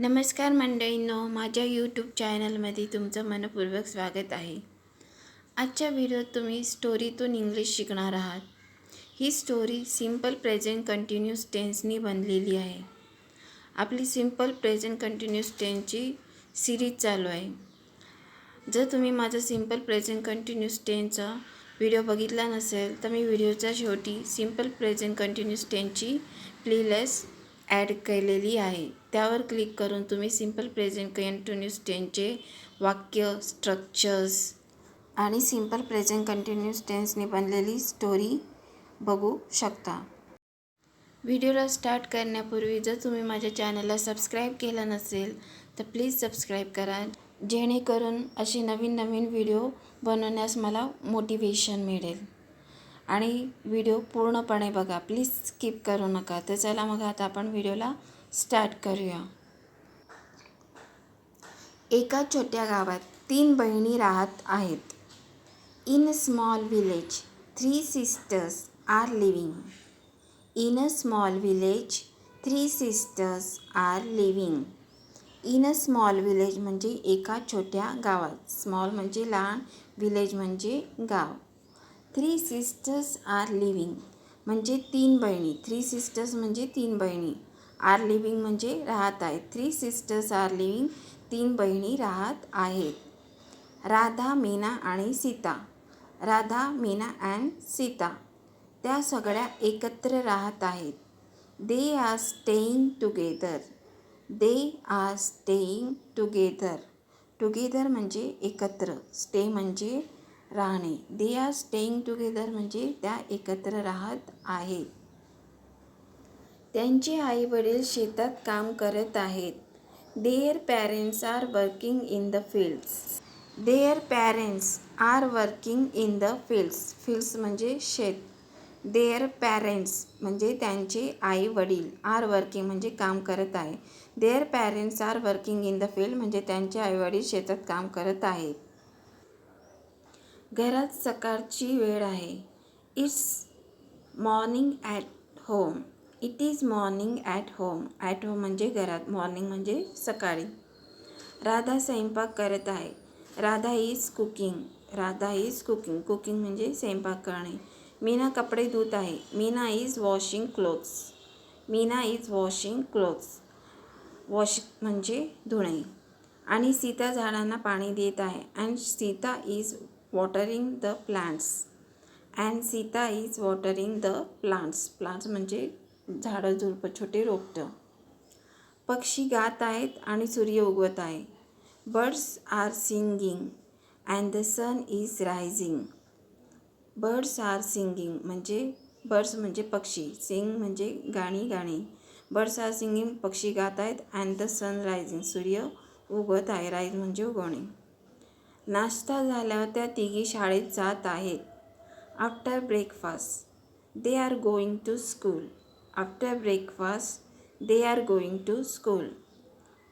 नमस्कार मंडळींनो माझ्या यूट्यूब चॅनलमध्ये तुमचं मनपूर्वक स्वागत आहे. आजच्या व्हिडिओत तुम्ही स्टोरीतून इंग्लिश शिकणार आहात. ही स्टोरी सिंपल प्रेझेंट कंटिन्यूस टेन्सनी बनलेली आहे. आपली सिंपल प्रेझेंट कंटिन्यूस टेन्सची सिरीज चालू आहे. जर तुम्ही माझं सिंपल प्रेझेंट कंटिन्यूस टेनचा व्हिडिओ बघितला नसेल तर मी व्हिडिओच्या शेवटी सिंपल प्रेझेंट कंटिन्यूस टेनची प्लेलिस्ट ॲड केलेली आहे. त्यावर क्लिक करून तुम्ही सिंपल प्रेझेंट कंटिन्यूस टेन्सचे वाक्य स्ट्रक्चर्स आणि सिंपल प्रेझेंट कंटिन्यूस टेन्सने बनलेली स्टोरी बघू शकता. व्हिडिओला स्टार्ट करण्यापूर्वी जर तुम्ही माझ्या चॅनलला सबस्क्राईब केलं नसेल तर प्लीज सबस्क्राईब करा जेणेकरून असे नवीन नवीन व्हिडिओ बनवण्यास मला मोटिवेशन मिळेल. आणि व्हिडिओ पूर्णपणे बघा. प्लीज स्किप करू नका. तर चला मग आता आपण व्हिडिओला स्टार्ट करूया. एका छोट्या गावात तीन बहिणी राहत आहेत. In a small village three sisters are living. In a small village three sisters are living. In a small village म्हणजे एका छोट्या गावात. स्मॉल म्हणजे लहान विलेज म्हणजे गाव. थ्री सिस्टर्स आर लिव्हिंग म्हणजे तीन बहिणी. थ्री सिस्टर्स म्हणजे तीन बहिणी. आर लिव्हिंग म्हणजे राहत आहेत. थ्री सिस्टर्स आर लिव्हिंग तीन बहिणी राहत आहेत. राधा मीना आणि सीता. राधा मीना अँड सीता. त्या सगळ्या एकत्र राहत आहेत. They are staying together they are staying together together म्हणजे एकत्र. स्टे म्हणजे राहणे. दे आर स्टेईंग टुगेदर म्हणजे त्या एकत्र राहत आहेत. त्यांचे आई वडील शेतात काम करत आहेत. Their parents are working in the fields their parents are working in the fields fields म्हणजे शेत. देअर पॅरेंट्स म्हणजे त्यांचे आई वडील आर वर्किंग म्हणजे काम करत आहे. Their parents are working in the field म्हणजे त्यांचे आईवडील शेतात काम करत आहेत. घरात सकाळची वेळ आहे. It's morning at home. It is morning at home. At home म्हणजे घरात. मॉर्निंग म्हणजे सकाळी. राधा स्वयंपाक करत आहे. Radha is cooking. Radha is cooking. Cooking म्हणजे स्वयंपाक करणे. मीना कपडे धुत आहे. Meena is washing clothes. Meena is washing clothes. Wash म्हणजे धुणे. आणि सीता झाडांना पाणी देत आहे. And Sita is watering the plants and Sita is watering the plants plants म्हणजे झाडं झुडपं छोटे रोपटं. पक्षी गात आहेत आणि सूर्य उगवत आहे. Birds are singing and the sun is rising birds are singing म्हणजे बर्ड्स म्हणजे पक्षी. सिंग म्हणजे गाणी गाणी. बर्ड्स आर सिंगिंग पक्षी गात आहेत अँड द सन रायझिंग सूर्य उगवत आहे. राईज म्हणजे उगवणे. नाश्ता झाल्यावर त्या तिघी शाळेत जात आहेत. After breakfast they are going to school after breakfast they are going to school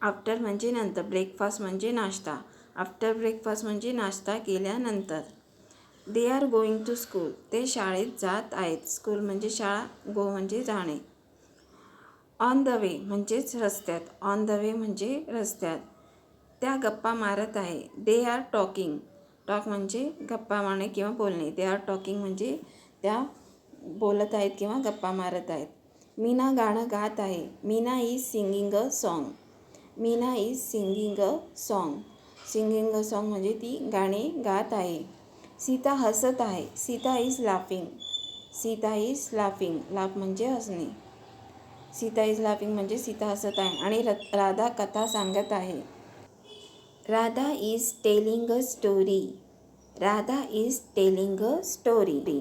after म्हणजे नंतर ब्रेकफास्ट म्हणजे नाश्ता. आफ्टर ब्रेकफास्ट म्हणजे नाश्ता केल्यानंतर they are going to school ते शाळेत जात आहेत. स्कूल म्हणजे शाळा गो म्हणजे जाणे. ऑन द वे म्हणजेच रस्त्यात. ऑन द वे म्हणजे रस्त्यात. त्या गप्पा मारत आहे. दे आर टॉकिंग टॉक म्हणजे गप्पा मारणे किंवा बोलणे. दे आर टॉकिंग म्हणजे त्या बोलत आहेत किंवा गप्पा मारत आहेत. मीना गाणं गात आहे. Meena is singing a song Meena is singing a song singing a song म्हणजे ती गाणे गात आहे. सीता हसत आहे. Sita is laughing Sita is laughing laugh म्हणजे हसणे. सीता इज लाफिंग म्हणजे सीता हसत आहे. आणि र राधा कथा सांगत आहे. Radha is telling a story Radha is telling a story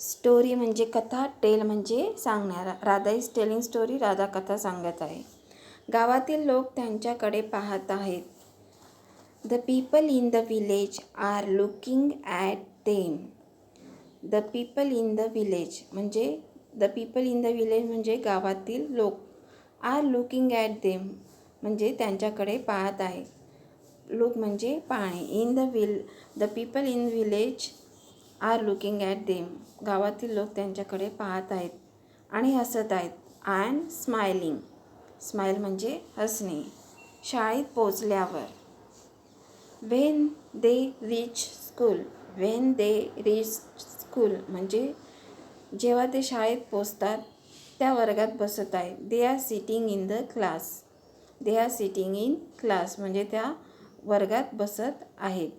story म्हणजे कथा टेल म्हणजे सांगणार. Radha is telling story Radha कथा सांगत आहे. गावातील लोक त्यांच्याकडे पाहत आहेत. The people in the village are looking at them the people in the village म्हणजे the people in the village म्हणजे गावातील लोक आर लुकिंग ॲट देम म्हणजे त्यांच्याकडे पाहत आहे लुक म्हणजे पाहणे in the will the people in village are looking at them गावातील लोक त्यांच्याकडे पाहत आहेत आणि हसत आहेत अँड स्मायलिंग स्माईल म्हणजे हसणे. शाळेत पोचल्यावर when they reach school when they reach school म्हणजे जेव्हा ते शाळेत पोचतात त्या वर्गात बसत आहेत. They are sitting in the class they are sitting in class म्हणजे त्या वर्गात बसत आहेत.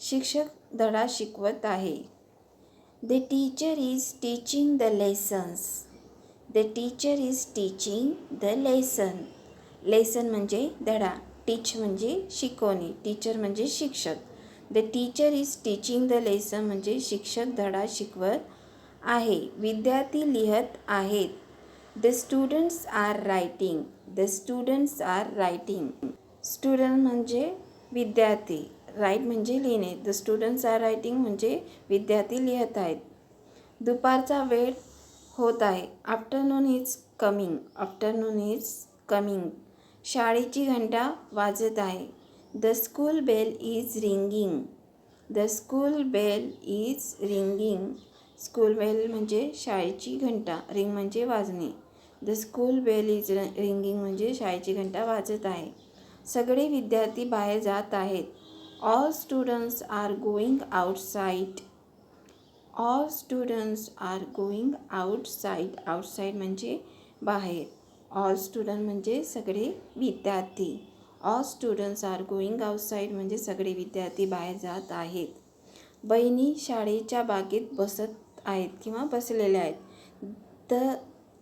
शिक्षक धडा शिकवत आहे. The teacher is teaching the lessons the teacher is teaching the lesson lesson म्हणजे धडा टीच म्हणजे शिकवणे टीचर म्हणजे शिक्षक. The teacher is teaching the lesson म्हणजे शिक्षक धडा शिकवत आहे. विद्यार्थी लिहत आहेत. The students are writing the students are writing student म्हणजे विद्यार्थी. राईट म्हणजे लिहिणे. द स्टुडंट्स आर रायटिंग म्हणजे विद्यार्थी लिहत आहेत. दुपारचा वेळ होत आहे. Afternoon is coming afternoon is coming शाळेची घंटा वाजत आहे. The school bell is ringing the school bell is ringing school bell म्हणजे शाळेची घंटा. रिंग म्हणजे वाजणे. The school bell is ringing म्हणजे शाळेची घंटा वाजत आहे. सगळे विद्यार्थी बाहेर जात आहेत. All students are going outside all students are going outside outside म्हणजे बाहेर. ऑल स्टुडंट म्हणजे सगळे विद्यार्थी. All students are going outside म्हणजे सगळे विद्यार्थी बाहेर जात आहेत. बहिणी शाळेच्या बागेत बसत आहेत किंवा बसलेल्या आहेत. The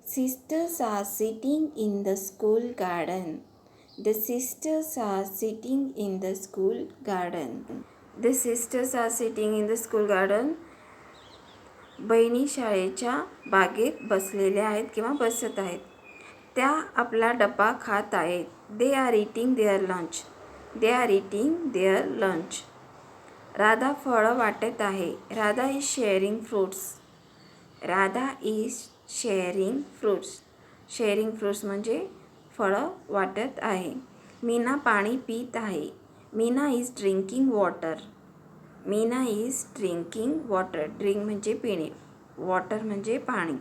sisters are sitting in the school garden the sisters are sitting in the school garden the sisters are sitting in the school garden बहिणी शाळेच्या बागेत बसलेल्या आहेत किंवा बसत आहेत. त्या आपला डबा खात आहेत. They are eating their lunch they are eating their lunch Radha फळं वाटत आहे. Radha is sharing fruits Radha is sharing fruits sharing fruits म्हणजे फळं वाटत आहे. मीना पाणी पित आहे. Meena is drinking water Meena is drinking water drink म्हणजे पिणे. वॉटर म्हणजे पाणी.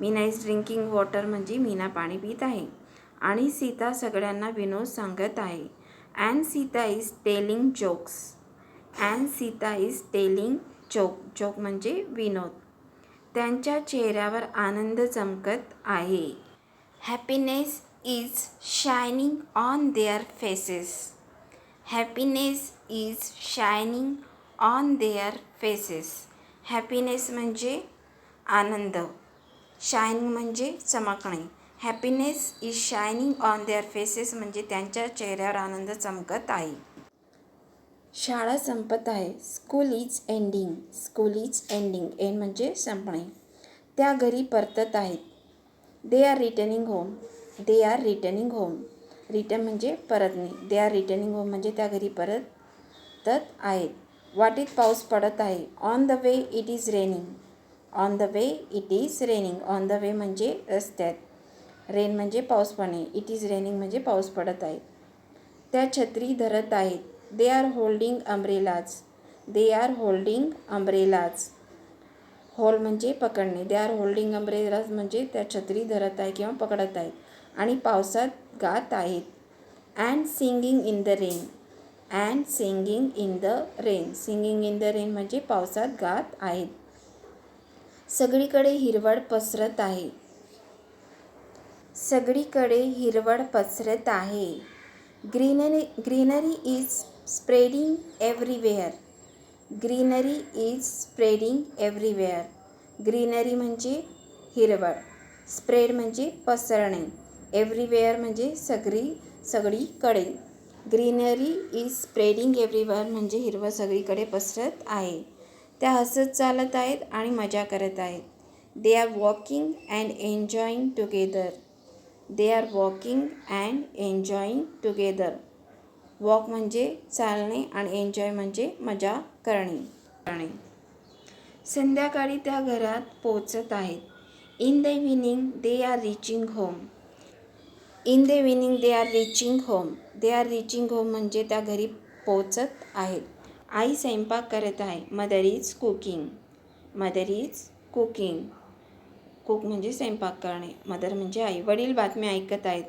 मीना इज ड्रिंकिंग वॉटर म्हणजे मीना पाणी पित आहे. आणि सीता सगळ्यांना विनोद सांगत आहे. And Sita is telling jokes and Sita is telling joke joke म्हणजे विनोद. त्यांच्या चेहऱ्यावर आनंद चमकत आहे. Happiness is shining on their faces happiness is shining on their faces happiness म्हणजे आनंद. शायनिंग म्हणजे चमकणे. Happiness is shining on their faces म्हणजे त्यांच्या चेहऱ्यावर आनंद चमकत आहे. शाळा संपत आहे. School is ending school is ending end म्हणजे संपणे. त्या घरी परतत आहेत. They are returning home they are returning home return म्हणजे परतणे दे आर रिटर्निंग होम म्हणजे त्या घरी परतत आहेत. वाटेत पाऊस पडत आहे? On the way it is raining on the way it is raining on the way म्हणजे रस्त्यात. रेन म्हणजे पाऊस पडणे. इट इज रेनिंग म्हणजे पाऊस पडत आहे. त्या छत्री धरत आहेत. They are holding umbrellas they are holding umbrellas hold म्हणजे पकडणे. दे आर होल्डिंग अम्ब्रेलाज म्हणजे त्या छत्री धरत आहे किंवा पकडत आहेत आणि पावसात गात आहेत. And singing in the rain. And singing in the rain. Singing in the rain म्हणजे पावसात गात आहेत. सगळीकडे हिरवळ पसरत आहे. सगळीकडे हिरवळ पसरत आहे. Greenery greenery is spreading everywhere. Greenery is spreading everywhere. Greenery म्हणजे हिरवळ. स्प्रेड म्हणजे पसरणे. एव्हरीवेअर म्हणजे सगळी सगळीकडे ग्रीनरी इज स्प्रेडिंग एव्हरीवेअर म्हणजे हिरवं सगळीकडे पसरत आहे. त्या हसत चालत आहेत आणि मजा करत आहेत. They are walking and enjoying together they are walking and enjoying together walk म्हणजे चालणे आणि एन्जॉय म्हणजे मजा करणे. करणे संध्याकाळी त्या घरात पोचत आहेत. In the evening they are reaching home in the evening they are reaching home they are reaching home म्हणजे त्या घरी पोचत आहेत. आई स्वयंपाक करत आहे. Mother is cooking mother is cooking cook म्हणजे स्वयंपाक करणे. मदर म्हणजे आई. वडील बातम्या ऐकत आहेत.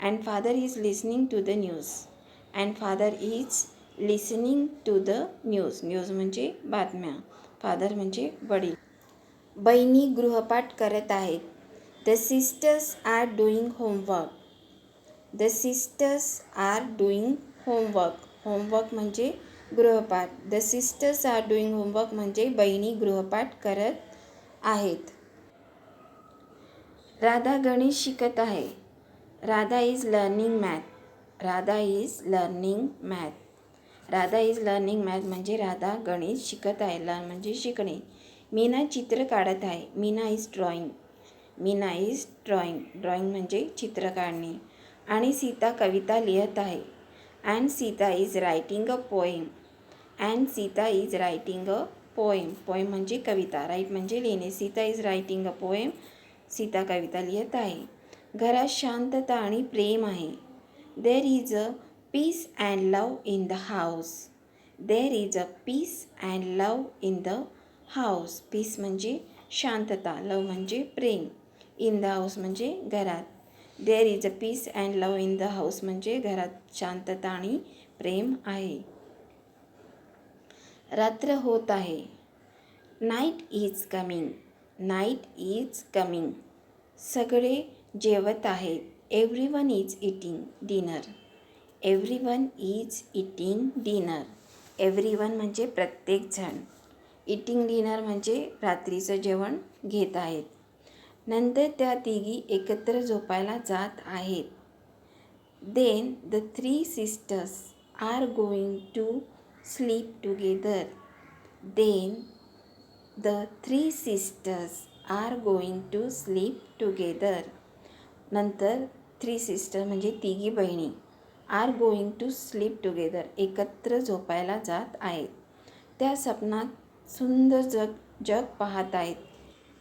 And father is listening to the news and father is listening to the news news म्हणजे बातम्या. फादर म्हणजे वडील. बहिणी गृहपाठ करत आहेत. The sisters are doing homework the sisters are doing homework homework म्हणजे गृहपाठ. The sisters are doing homework म्हणजे बहिणी गृहपाठ करत आहेत. राधा गणित शिकत आहे. Radha is learning math Radha is learning math Radha is learning math म्हणजे राधा गणित शिकत आहे. लर्न म्हणजे शिकणे. मीना चित्र काढत आहे. Meena is drawing Meena is drawing drawing म्हणजे चित्र काढणे. आणि सीता कविता लिहित आहे. And Sita is writing a poem and Sita is writing a poem poem म्हणजे कविता राईट म्हणजे लिहिणे. Sita is writing a poem Sita कविता लिहित आहे. घरात शांतता आणि प्रेम आहे. There is a peace and love in the house there is a peace and love in the house peace म्हणजे शांतता लव म्हणजे प्रेम. इन द हाऊस म्हणजे घरात. There is a peace and love in the house म्हणजे घरात शांतता आणि प्रेम आहे. रात्र होत आहे. Night is coming night is coming सगळे जेवत आहेत everyone is eating dinner everyone is eating dinner everyone म्हणजे प्रत्येकजण. इटिंग डिनर म्हणजे रात्रीचं जेवण घेत आहेत. नंतर त्या तिघी एकत्र झोपायला जात आहेत. Then the three sisters are going to sleep together then the three sisters are going to sleep together नंतर थ्री सिस्टर म्हणजे तिघी बहिणी are going to sleep together एकत्र झोपायला जात आहेत. त्या सपनात सुंदर जग जग पाहत आहेत.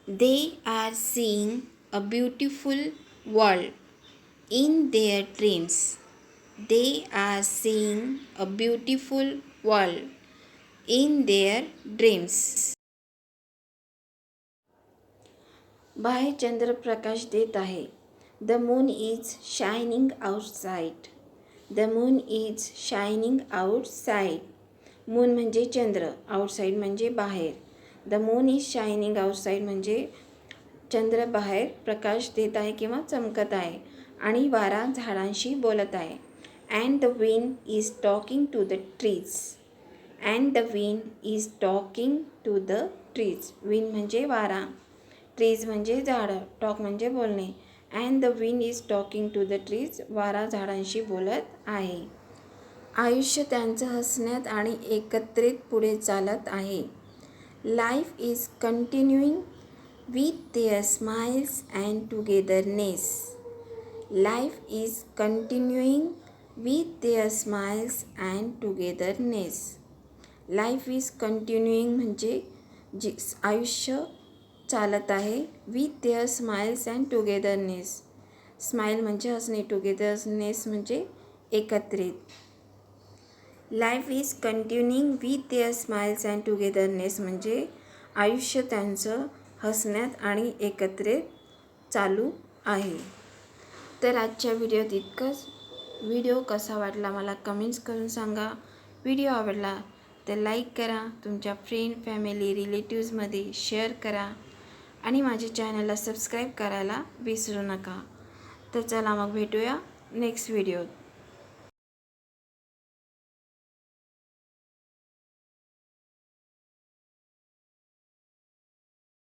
They are seeing a beautiful world in their dreams they are seeing a beautiful world in their dreams बाहेर चंद्रप्रकाश देत आहे. The moon is shining outside the moon is shining outside moon म्हणजे चंद्र आउटसाईड म्हणजे बाहेर. The moon is shining outside म्हणजे चंद्र बाहेर प्रकाश देत आहे किंवा चमकत आहे आणि वारा झाडांशी बोलत आहे. And the wind is talking to the trees and the wind is talking to the trees wind म्हणजे वारा. ट्रीज म्हणजे झाडं. टॉक म्हणजे बोलणे. And the wind is talking to the trees वारा झाडांशी बोलत आहे. आयुष्य त्यांचं हसण्यात आणि एकत्रित पुढे चालत आहे. Life is continuing with their smiles and togetherness life is continuing with their smiles and togetherness life is continuing म्हणजे जी आयुष्य चालत आहे with their smiles and togetherness smile म्हणजे हसणे टुगेदरनेस म्हणजे एकत्रित. Life is continuing with their smiles and togetherness म्हणजे आयुष्य त्यांचं हसण्यात आणि एकत्रित चालू आहे. तर आजच्या व्हिडिओत इतकंच. व्हिडिओ कसा वाटला मला कमेंट्स करून सांगा. व्हिडिओ आवडला तर लाईक करा. तुमच्या फ्रेंड फॅमिली रिलेटिव्जमध्ये शेअर करा. आणि माझ्या चॅनलला सबस्क्राईब करायला विसरू नका. तर चला मग भेटूया नेक्स्ट व्हिडिओत